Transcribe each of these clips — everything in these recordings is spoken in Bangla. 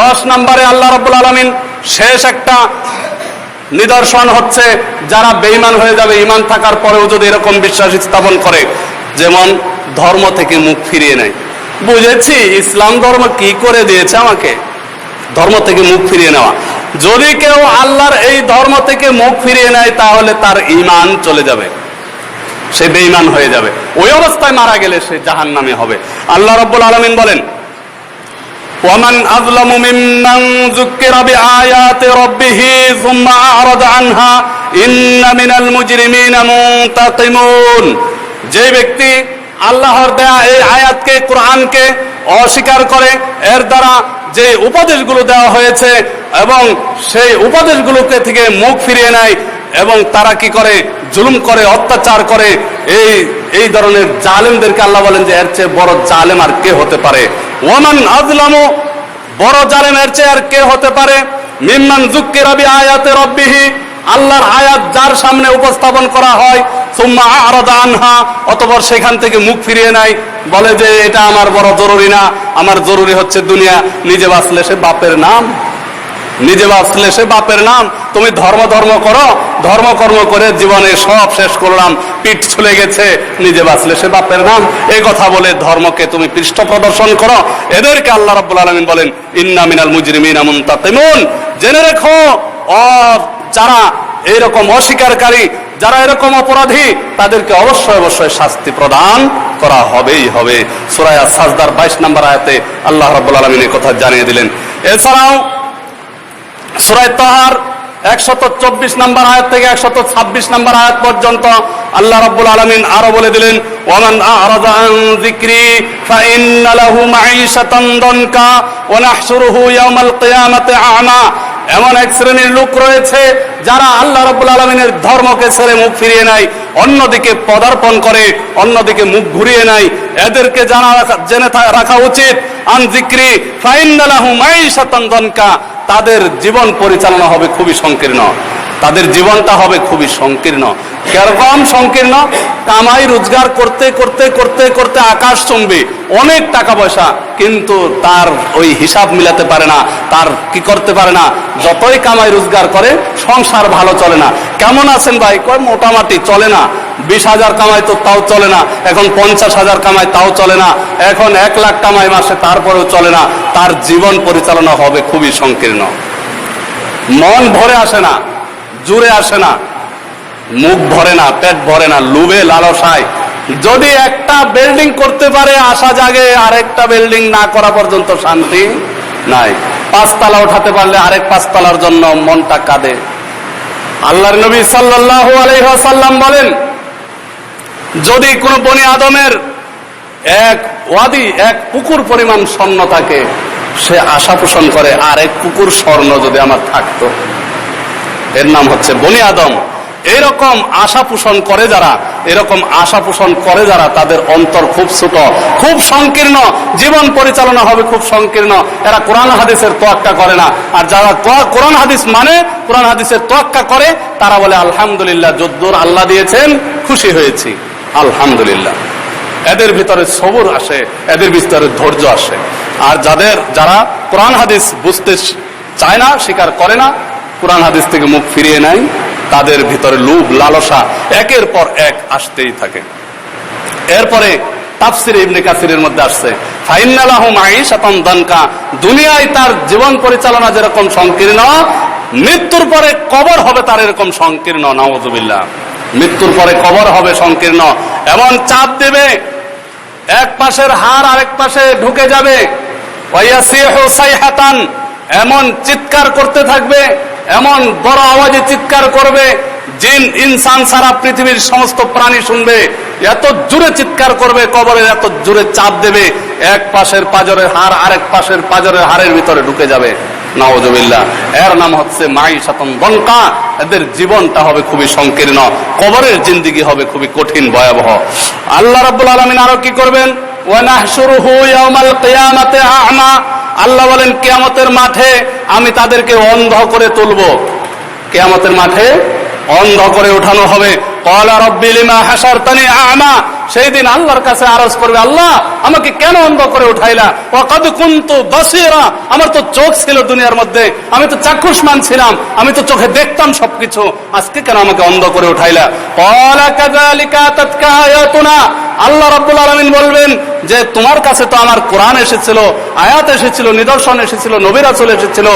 দশ নম্বরে আল্লাহ রব্বুল আলমিন শেষ একটা নিদর্শন হচ্ছে, যারা বেঈমান হয়ে যাবে ইমান থাকার পরেও যদি এরকম বিশ্বাস স্থাপন করে, যেমন ধর্ম থেকে মুখ ফিরিয়ে নেয়। বুঝেছি, ইসলাম ধর্ম কি করে দিয়েছে আমাকে? ধর্ম থেকে মুখ ফিরিয়ে নেওয়া। যদি কেউ আল্লাহর এই ধর্ম থেকে মুখ ফিরিয়ে নেয়, তাহলে তার ইমান চলে যাবে। সে বেঈমান হয়ে যাবে। ওই অবস্থায় মারা গেলে সে জাহান নামে হবে। আল্লাহ রব্বুল আলমিন বলেন ومن أظلم ممن ذكر بآيات ربه ثم أعرض عنها إن من المجرمين منتقمون যে ব্যক্তি আল্লাহর দেয়া এই আয়াতকে কোরআনকে অস্বীকার করে এর দ্বারা যে উপদেশগুলো দেওয়া হয়েছে এবং সেই উপদেশগুলোকে থেকে মুখ ফিরিয়ে নেয় এবং তারা কি করে জুলুম করে অত্যাচার করে এই এই ধরনের জালেমদেরকে আল্লাহ বলেন যে এর চেয়ে বড় জালেম আর কে হতে পারে ওমান আজলামু বড় জালেমের চেয়ার চেয়ে কে হতে পারে? মিম্মান জুক্কি রবি আয়াতে রব্বিহি, আল্লাহর আয়াত যার সামনে উপস্থাপন করা হয়, সুম্মা আরদা আনহা, অতপর সেখান থেকে মুখ ফিরিয়ে নেয়, বলে যে এটা আমার বড় জরুরি না, আমার জরুরি হচ্ছে দুনিয়া, নিজে বাঁচলে সে বাপের নাম। নিজে বাঁচলে সে বাপের নাম। তুমি ধর্ম ধর্ম করো, ধর্ম কর্ম করে জীবনে সব শেষ করলাম, পিঠ ছুলে গেছে, নিজে বাঁচলে সে বাপের নাম। এই কথা বলে ধর্মকে তুমি পৃষ্ঠ প্রদর্শন করো। এদেরকে আল্লাহ রাব্বুল আলামিন বলেন, ইন্না মিনাল মুজরিমিনা মুনতাকিমুন জেনে রেখো যারা এইরকম অস্বীকারী, যারা এরকম অপরাধী, তাদেরকে অবশ্যই অবশ্যই শাস্তি প্রদান করা হবেই হবে। সুরায়া সাজদার বাইশ নম্বর আয়াতে আল্লাহ রাব্বুল আলামিন কথা জানিয়ে দিলেন। এছাড়াও সুরায় তাহার, একশত চব্বিশ নম্বর আয়াত থেকে একশত ছাব্বিশ নম্বর আয়াত পর্যন্ত আল্লাহ রাব্বুল আলামিন আরও বলে দিলেন, ওয়ামান আ'রাদা আন যিকরি ফাইন্না লাহু মাঈশাতান দনকা ওয়া নাহশুরুহু ইয়াওমাল কিয়ামাতি এমন এক শ্রেণির লোক রয়েছে যারা আল্লাহ রাব্বুল আলামিনের ধর্মকে ছেড়ে মুখ ফিরিয়ে নেয়, অন্যদিকে পদার্পণ করে, অন্যদিকে মুখ ঘুরিয়ে নেয়। এদেরকে জানা জেনে রাখা উচিত, আন যিকরি ফাইন্না লাহু মাঈশাতান দনকা। তাদের জীবন পরিচালনা হবে খুবই সংকীর্ণ। তাদের জীবনটা হবে খুবই সংকীর্ণ। কেরকম সংকীর্ণ? কামাই রোজগার করতে করতে করতে করতে আকাশ চমবে অনেক টাকা পয়সা, কিন্তু তার ওই হিসাব মিলাতে পারে না, তার কি করতে পারে না? যতই কামাই রোজগার করে, সংসার ভালো চলে না। কেমন আছেন ভাই? কয়, মোটামুটি চলে না। বিশ হাজার কামাই তো তাও চলে না। এখন পঞ্চাশ হাজার কামাই তাও চলে না। এখন এক লাখ কামাই মাসে তারপরেও চলে না। তার জীবন পরিচালনা হবে খুবই সংকীর্ণ। মন ভরে আসে না, জুড়ে আসে না, মুখ ভরে না, পেট ভরে না লুবে লালসায়। যদি একটা বিল্ডিং করতে পারে, আশা জাগে, আরেকটা বিল্ডিং না করা পর্যন্ত শান্তি নাই। পাঁচতলা উঠাতে পারলে আরেক পাঁচতলার জন্য মনটা কাঁদে। আল্লাহর নবী সাল্লাল্লাহু আলাইহি ওয়াসাল্লাম বলেন যদি কোন বনি আদমের এক ওয়াদি, এক পুকুর পরিমাণ স্বর্ণ থাকে, সে আশা পোষণ করে, আর এক পুকুর স্বর্ণ যদি আমার থাকতো। এর নাম হচ্ছে বনি আদম। এরকম আশা পোষণ করে যারা, এরকম আশা পোষণ করে যারা, তাদের অন্তর খুব ছোট, খুব সংকীর্ণ, জীবন পরিচালনা হবে খুব সংকীর্ণ। এরা কোরআন হাদিসের তোয়াক্কা করে না। আর যারা কোরআন হাদিস মানে কোরআন হাদিসের তোয়াক্কা করে, তারা বলে, আলহামদুলিল্লাহ, যদ্দুর আল্লাহ দিয়েছেন, খুশি হয়েছি। আলহামদুলিল্লাহ। এদের ভিতরে সবর আসে, এদের ভিতরে ধৈর্য আসে। আর যাদের, যারা কোরআন হাদিস বুঝতে চায় না, স্বীকার করে না, কোরআন হাদিস থেকে মুখ ফিরিয়ে নেয়, তাদের ভিতরে লোভ, লালসা একের পর এক আসতেই থাকে। এরপরে তাফসির ইবনে কাসিরের মধ্যে আসছে ফাইনালাহু মাঈশাতান দানকা, দুনিয়ায় তার জীবন পরিচালনা যেরকম সংকীর্ণ, মৃত্যুর পরে কবর হবে তার এরকম সংকীর্ণ নাউযুবিল্লাহ মৃত্যুর পরে কবর হবে সংকীর্ণ। এমন চাপ দেবে, এক পাশের হার আরেক পাশে ঢুকে যাবে। এমন চিৎকার করতে থাকবে, এমন বড় আওয়াজে চিৎকার করবে, জিন, ইনসান সারা পৃথিবীর সমস্ত প্রাণী শুনবে। এত জোরে চিৎকার করবে কবরে এত জোরে চাপ দেবে, এক পাশের পাজরের হার আরেক পাশের পাজরের হারের ভিতরে ঢুকে যাবে। নাওজবিল্লা এর নাম হচ্ছে মাই সাতন বঙ্কা এদের জীবনটা হবে খুবই সংকীর্ণ, কবরের জিন্দিগি হবে খুবই কঠিন, ভয়াবহ। আল্লাহ রাব্বুল আলামিন আরও কি করবেন? আল্লাহ বলেন, কেয়ামতের মাঠে আমি তাদেরকে অন্ধ করে তুলব। কেয়ামতের মাঠে অন্ধ করে উঠানো হবে। কলা রব্বিলিমা লিমা হাসারতানি আ'মা। সেই দিন আল্লাহর কাছে আরজ করবে, আল্লাহ, আমাকে কেন অন্ধ করে উঠাইলা? ওয়াকাদ কুনতু বাসীরা। আমার তো চোখ ছিল দুনিয়ার মধ্যে, আমি তো চাক্ষুষমান ছিলাম, আমি তো চোখে দেখতাম সবকিছু। আজকে কেন আমাকে অন্ধ করে উঠাইলা? আল্লাহ রাব্বুল আলামিন বলবেন যে, তোমার কাছে তো আমার কোরআন এসেছিল, আয়াত এসেছিল, নিদর্শন এসেছিল, নবী রাসূল এসেছিল।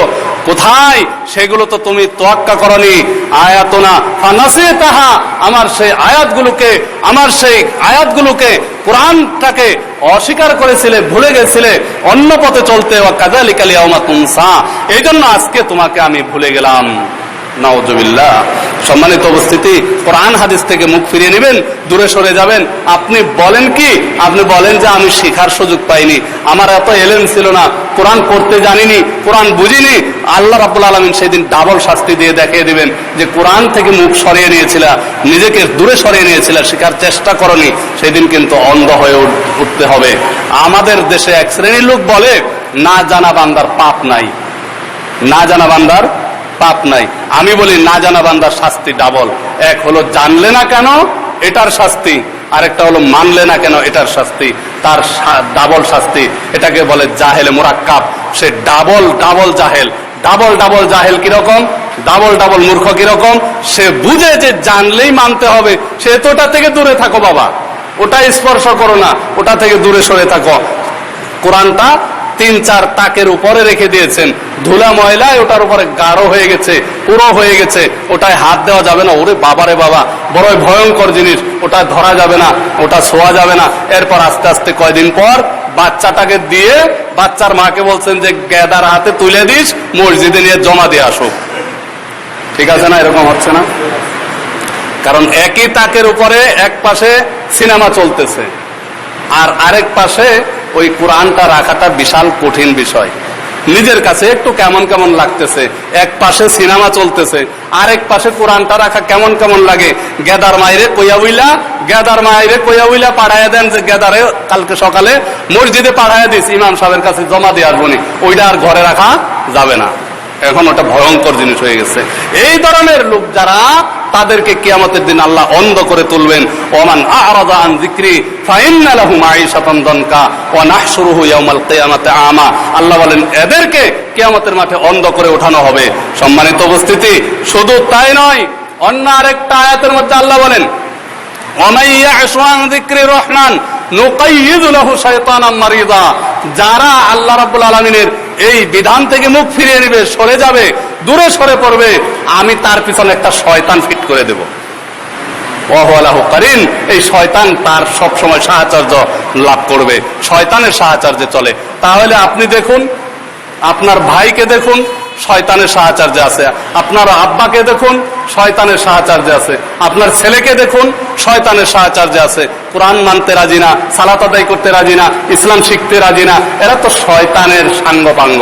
কোথায়? সেগুলো তো তুমি তোয়াক্কা করনি। আয়াতনা ফানাসে তাহা আমার সেই আয়াতগুলোকে, আমার সেই আয়াতগুলোকে কোরআনটাকে অস্বীকার করেছিলে, ভুলে গেছিলে, অন্য পথে চলতে কাজালিকালি আমা তুমসা এই জন্য আজকে তোমাকে আমি ভুলে গেলাম। নাউজুবিল্লাহ। সম্মানিত উপস্থিতি, কোরআন হাদিস থেকে মুখ ফিরিয়ে নেবেন, দূরে সরে যাবেন। আপনি বলেন কি? আপনি বলেন যে আমি শেখার সুযোগ পাইনি। আমার এত এলেন ছিল না। কোরআন পড়তে জানিনি, কোরআন বুঝিনি, আল্লাহ রাব্বুল আলমিন সেদিন ডাবল শাস্তি দিয়ে দেখিয়ে দিবেন যে কোরআন থেকে মুখ সরিয়ে নিয়েছিল, নিজেকে দূরে সরিয়ে নিয়েছিল, শেখার চেষ্টা করনি, সেদিন কিন্তু অন্ধ হয়ে উঠ- উঠতে হবে। আমাদের দেশে এক শ্রেণির লোক বলে, না জানা বান্দার পাপ নাই। না জানা বান্দার পাপ নাই। আমি বলি, না জানা বান্দার শাস্তি ডাবল এক হলো, জানলে না কেন? এটার শাস্তি। আরেকটা হলো মানলে না কেন এটার শাস্তি? তার ডাবল শাস্তি। এটাকে বলে জাহেলে মোরাক্কাব। সে ডাবল ডাবল জাহেল। ডাবল ডাবল জাহেল কীরকম? ডাবল ডাবল মূর্খ কীরকম? সে বুঝে যে জানলেই মানতে হবে। সে তো ওটা থেকে দূরে থাকো বাবা। ওটা স্পর্শ করো না। ওটা থেকে দূরে সরে থাকো। কোরআনটা তিন চার তাকের উপরে রেখে দিয়েছেন। ধুলা ময়লায় ওটার উপরে গাঢ় হয়ে গেছে, পুরো হয়ে গেছে। ওটায় হাত দেওয়া যাবে না, ওরে বাবারে বাবা, বড়ই ভয়ঙ্কর জিনিস, ওটা ধরা যাবে না, ওটা ছোঁয়া যাবে না। এরপর আস্তে আস্তে কয়দিন পর বাচ্চাটাকে দিয়ে বাচ্চার মাকে বলছেন যে, গ্যাদার হাতে তুলে দিস, মসজিদে নিয়ে জমা দিয়ে আসো। ঠিক আছে না? এরকম হচ্ছে না? কারণ একই তাকের উপরে এক পাশে সিনেমা চলতেছে, আর আরেক পাশে ওই কোরআনটা রাখাটা বিশাল কঠিন বিষয়। নিজের কাছে একটু কেমন কেমন লাগতেছে, এক পাশে সিনেমা চলতেছে, আরেক পাশে কোরআনটা রাখা কেমন কেমন লাগে, গেদার মাইরে কইয়া উইলা, গেদার মাইরে কইয়া উইলা পাঠাইয়া দেন যে গেদারে কালকে সকালে মসজিদে পাঠাইয়া দিস, ইমাম সাহেবের কাছে জমা দিয়ে আসবনি ওইটা আর ঘরে রাখা যাবে না। এখন ওটা ভয়ঙ্কর জিনিস হয়ে গেছে। এই ধরনের লোক যারা তাদেরকে কেয়ামতের দিন আল্লাহ অন্ধ করে তুলবেন। ওমান আরাদা আন জিক্রি আল্লাহ বলেন, এদেরকে কেয়ামতের মাঠে অন্ধ করে ওঠানো হবে। সম্মানিত উপস্থিতি, শুধু তাই নয়, অন্য আরেকটা আয়াতের মধ্যে আল্লাহ বলেন যারা আল্লাহ রবুল আলমিনের এই বিধান থেকে মুখ ফিরিয়ে নেবে, সরে যাবে, দূরে সরে পড়বে, আমি তার পিছনে একটা শয়তান ফিট করে দেব। অহলাহ করিন এই শয়তান তার সবসময় সাহায্য লাভ করবে, শয়তানের সাহায্যে চলে। তাহলে আপনি দেখুন, আপনার ভাইকে দেখুন শয়তানের সাহাচার্য আছে। আপনার আব্বাকে দেখুন, শয়তানের সাহাচার্য আছে। আপনার ছেলেকে দেখুন, শয়তানের সাহাচার্য আছে। কোরআন মানতে রাজি না, সালাত আদায় করতে রাজি না, ইসলাম শিখতে রাজি না, এরা তো শয়তানের সাঙ্গপাঙ্গ।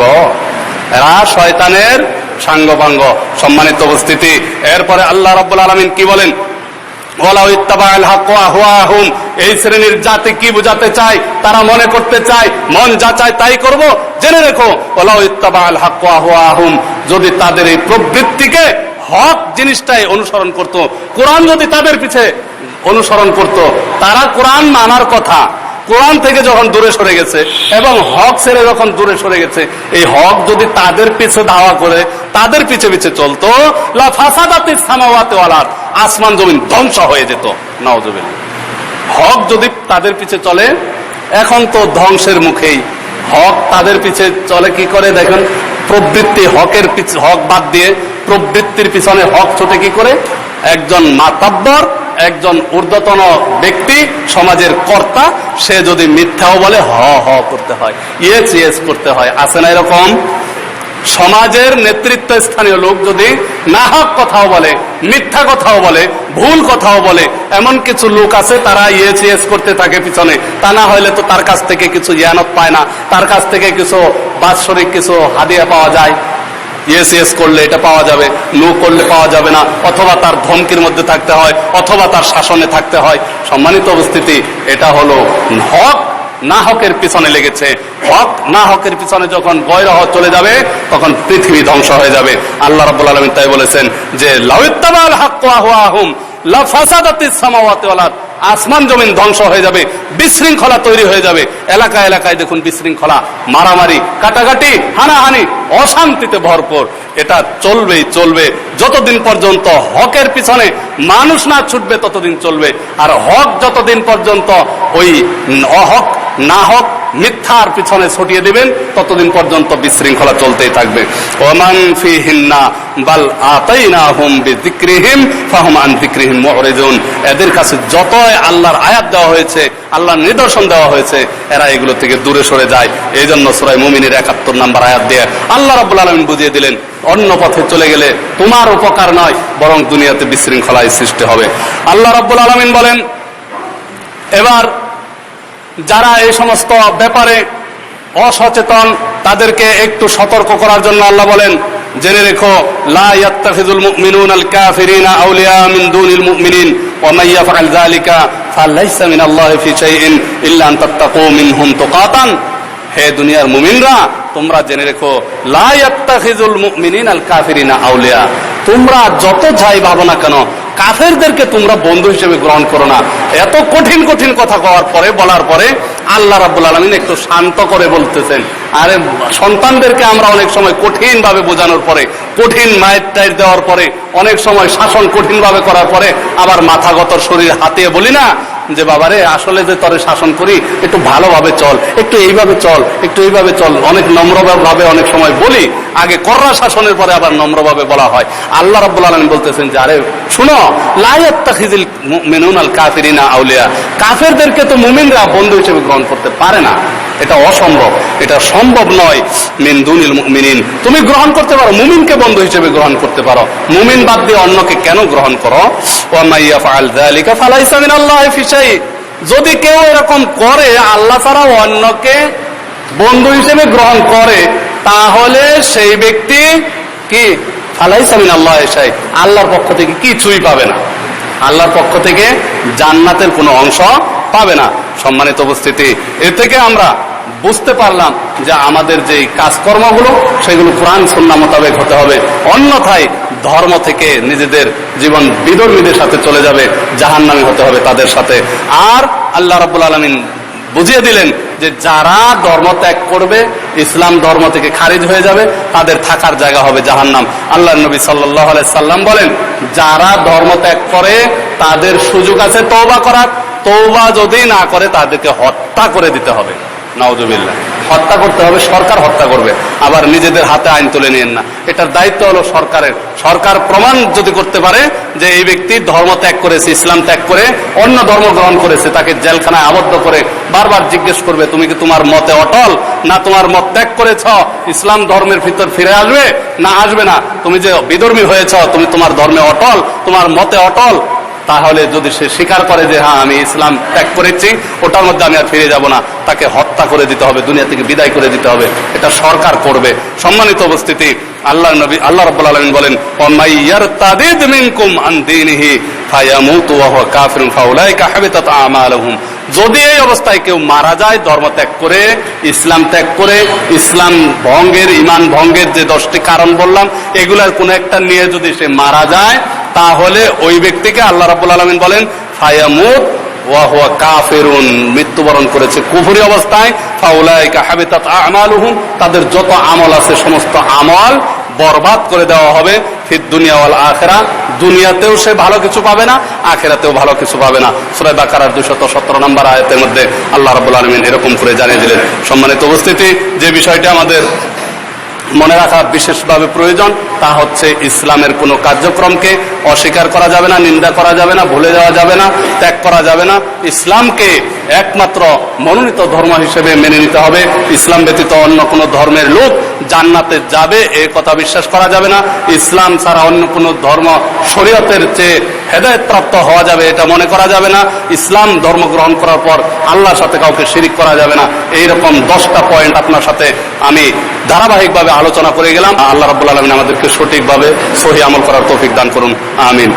এরা শয়তানের সাঙ্গপাঙ্গ। সম্মানিত উপস্থিতি। এরপরে আল্লাহ রাব্বুল আলামিন কি বলেন? এই শ্রেণির জাতি কি বুঝাতে চায়? তারা মনে করতে চায়, মন যা চায় তাই করব। জেনে রেখো ওয়ালাউ ইত্তাবাআল হাক্ক আহওয়াহুম। যদি তাদের এই প্রবৃত্তিকে হক জিনিসটাই অনুসরণ করত, কোরআন যদি তাদের পিছে অনুসরণ করত, তারা কোরআন মানার কথা। কোরআন থেকে যখন দূরে সরে গেছে এবং হক ছেড়ে যখন দূরে সরে গেছে, এই হক যদি তাদের পিছে ধাওয়া করে, তাদের পিছে পিছে চলতো, লা সামাওয়াতি ওয়াল আরদ। আসমান জমিন ধ্বংস হয়ে যেত। নাউজুবিল্লাহ হক যদি তাদের পিছে চলে, এখন তো ধ্বংসের মুখেই। হক তাদের পিছে চলে কি করে? দেখেন, প্রবৃত্তি হকের পিছ- হক বাদ দিয়ে প্রবৃত্তির পিছনে হক ছোটে কি করে? একজন মাতাব্বর, একজন ঊর্ধ্বতন ব্যক্তি, সমাজের কর্তা, সে যদি মিথ্যাও বলে, হ হ করতে হয়। ইয়েস ইয়েস করতে হয়। আছে না এরকম? সমাজের নেতৃত্ব স্থানীয় লোক যদি না হক কথাও বলে, মিথ্যা কথাও বলে, ভুল কথাও বলে, এমন কিছু লোক আছে তারা ইয়েস করতে থাকে পিছনে। তা না হলে তো তার কাছ থেকে কিছু জ্ঞানত পায় না। তার কাছ থেকে কিছু বাৎসরিক কিছু হাদিয়া পাওয়া যায়। ইয়েস ইয়েস করলে এটা পাওয়া যাবে নো করলে পাওয়া যাবে না, অথবা তার ধমকির মধ্যে থাকতে হয়, অথবা তার শাসনে থাকতে হয়। সম্মানিত উপস্থিতি, এটা হলো হক না হকের পিছনে লেগেছে। হক না হকের পিছনে যখন বৈরহ চলে যাবে, তখন পৃথিবী ধ্বংস হয়ে যাবে। আল্লাহ রাব্বুল আলামিন তাই বলেছেন যে লাউত্তাবাল হাক্কু আহওয়াহুম, লা ফাসাদাতিস সামাওয়াতি ওয়াল আরদ। আসমান জমিন ধ্বংস হয়ে যাবে, বিশৃঙ্খলা তৈরি হয়ে যাবে। এলাকা এলাকায় দেখুন বিশৃঙ্খলা, মারামারি, কাটাকাটি, হানাহানি, অশান্তিতে ভরপুর। এটা চলবেই চলবে। যতদিন পর্যন্ত হকের পিছনে মানুষ না ছুটবে, ততদিন চলবে। আর হক যতদিন পর্যন্ত ওই অহক না হক, মিথ্যার পিছনে ছটিয়ে দিবেন, ততদিন পর্যন্ত বিশৃঙ্খলা চলতেই থাকবে। ওমান ফিহিন্না বাল আতাইনাহুম বিযিকরিহিম ফাহুম আন যিকরিহিম মুরিজুন এদের কাছে যতই আল্লাহর আয়াত দেওয়া হয়েছে, আল্লাহর নিদর্শন দেওয়া হয়েছে, এরা এগুলো থেকে দূরে সরে যায়। এই জন্য সূরা মুমিনের 71 নাম্বার আয়াত দিয়ে আল্লাহ রাব্বুল আলামিন বুঝিয়ে দিলেন, অন্য পথে চলে গেলে তোমার উপকার নয়, বরং দুনিয়াতে বিশৃঙ্খলায় সৃষ্টি হবে। আল্লাহ রাব্বুল আলামিন বলেন, এবার যারা এই সমস্ত ব্যাপারে অসচেতন, তাদেরকে একটু সতর্ক করার জন্য আল্লাহ বলেন, জেনে রেখো, লা হে দুনিয়ার মুমিনরা, তোমরা জেনে রেখো, লা মুমিনিন আল কাফিরিনা আউলিয়া। তোমরা যত যাই ভাবো না কেন কাফেরদেরকে তোমরা বন্ধু হিসেবে গ্রহণ করো না। এত কঠিন কঠিন কথা কওয়ার পরে, বলার পরে আল্লাহ রাব্বুল আলামিন একটু শান্ত করে বলতেছেন। আরে, সন্তানদেরকে আমরা অনেক সময় কঠিন ভাবে বোঝানোর পরে, কঠিন মায়ের টাইর দেওয়ার পরে, অনেক সময় শাসন কঠিন ভাবে করার পরে আবার মাথাগত শরীর হাতিয়ে বলি না? যে বাবারে, আসলে যে তরে শাসন করি, একটু ভালোভাবে চল, একটু এইভাবে চল, একটু এইভাবে চল, অনেক নম্রভাবে অনেক সময় বলি। আগে কররা শাসনের পরে আবার নম্রভাবে বলা হয়। আল্লাহ রাব্বুল আলামিন বলতেছেন যে, আরে শুনো, লা ইয়াত্তাখিযুল মুমিনুনা আল কাফিরিনা আউলিয়া। কাফেরদেরকে তো মুমিনরা বন্ধু হিসেবে গ্রহণ করতে পারে না। এটা অসম্ভব। এটা সম্ভব নয় মিন দুনিল মুমিনিন। তুমি গ্রহণ করতে পারো, মুমিনকে বন্ধু হিসেবে গ্রহণ করতে পারো। মুমিন বাদ দিয়ে অন্যকে কেন গ্রহণ করো? ওয়া মাই ইয়াফআল যালিকা ফালাইসা মিনাল্লাহি ফি শাই। যদি কেউ এরকম করে, আল্লাহ ছাড়া অন্যকে বন্ধু হিসেবে গ্রহণ করে তাহলে সেই ব্যক্তি কি? ফালাইসা আল্লাহ শাই, আল্লাহর পক্ষ থেকে কিছুই পাবে না। আল্লাহর পক্ষ থেকে জান্নাতের কোনো অংশ পাবে না। সম্মানিত উপস্থিতি, এ থেকে আমরা বুঝতে পারলাম যে আমাদের যে কাজকর্মগুলো, সেগুলো কোরআন সন্না মোতাবেক হতে হবে। অন্যথায় ধর্ম থেকে নিজেদের জীবন বিধর্মীদের সাথে চলে যাবে, জাহান্নামী হতে হবে তাদের সাথে। আর আল্লাহ রাব্বুল আলামিন বুঝিয়ে দিলেন যে যারা ধর্ম ত্যাগ করবে, ইসলাম ধর্ম থেকে খারিজ হয়ে যাবে, তাদের থাকার জায়গা হবে জাহান্নাম। আল্লাহ নবী সাল্লাহ সাল্লাম বলেন, যারা ধর্ম ত্যাগ করে, তাদের সুযোগ আছে তৌবা করার। তৌবা যদি না করে, তাদেরকে হত্যা করে দিতে হবে। নওজবিল্লা হত্যা করতে হবে, সরকার হত্যা করবে। আবার নিজেদের হাতে আইন তুলে নিয়েন না। এটার দায়িত্ব হলো সরকারের। সরকার প্রমাণ যদি করতে পারে যে এই ব্যক্তি ধর্ম ত্যাগ করেছে, ইসলাম ত্যাগ করে, অন্য ধর্ম গ্রহণ করেছে, তাকে জেলখানায় আবদ্ধ করে বারবার জিজ্ঞেস করবে, তুমি কি তোমার মতে অটল? না তোমার মত ত্যাগ করেছ? ইসলাম ধর্মের ভিতর ফিরে আসবে? না আসবে না? তুমি যে বিধর্মী হয়েছ, তুমি তোমার ধর্মে অটল? তোমার মতে অটল? তাহলে যদি সে স্বীকার করে যে হ্যাঁ আমি ইসলাম ত্যাগ করেছি, ওটার মধ্যে আমি আর ফিরে যাব না। তাকে হত্যা করে দিতে হবে, দুনিয়া থেকে বিদায় করে দিতে হবে। এটা সরকার করবে। সম্মানিত উপস্থিতি আল্লাহ নবী, আল্লাহ রব আলামিন বলেন, ওমাই ইয়ারতাদিদ মিনকুম আন দীনিহি যদি এই অবস্থায় কেউ মারা যায়, ধর্ম ত্যাগ করে, ইসলাম ত্যাগ করে, ইসলাম ভঙ্গের, ইমান ভঙ্গের যে দশটি কারণ বললাম, এগুলার কোন একটা নিয়ে যদি সে মারা যায়, তাহলে ওই ব্যক্তিকে আল্লাহ রাব্বুল আলামিন বলেন কাফিরুন। মৃত্যুবরণ করেছে কুফরি অবস্থায় তাদের যত আমল আছে, সমস্ত আমল বরবাদ করে দেওয়া হবে ফির দুনিয়া আখেরা। দুনিয়াতেও সে ভালো কিছু পাবে না, আখেরাতেও ভালো কিছু পাবে না। সুরাই বাকার দুশত সতেরো নম্বর আয়তের মধ্যে আল্লাহ রবুল আলমিন এরকম করে জানিয়ে দিলেন। সম্মানিত উপস্থিতি, যে বিষয়টি আমাদের মনে রাখা বিশেষভাবে প্রয়োজন, তা হচ্ছে ইসলামের কোনো কার্যক্রমকে অস্বীকার করা যাবে না, নিন্দা করা যাবে না, ভুলে যাওয়া যাবে না, ত্যাগ করা যাবে না। ইসলামকে একমাত্র মনোনীত ধর্ম হিসেবে মেনে নিতে হবে। ইসলাম ব্যতীত অন্য কোনো ধর্মের লোক জান্নাতে যাবে, এ কথা বিশ্বাস করা যাবে না। ইসলাম ছাড়া অন্য কোনো ধর্ম শরীয়তের চেয়ে হেদায়ত প্রাপ্ত হওয়া যাবে, এটা মনে করা যাবে না। ইসলাম ধর্ম গ্রহণ করার পর আল্লাহর সাথে কাউকে শিরিক করা যাবে না। এইরকম দশটা পয়েন্ট আপনার সাথে আমি ধারাবাহিকভাবে আলোচনা করে গেলাম। আল্লাহ রাবুল আলমিন আমাদেরকে সঠিকভাবে সহি আমল করার তৌফিক দান করুন। আমিন।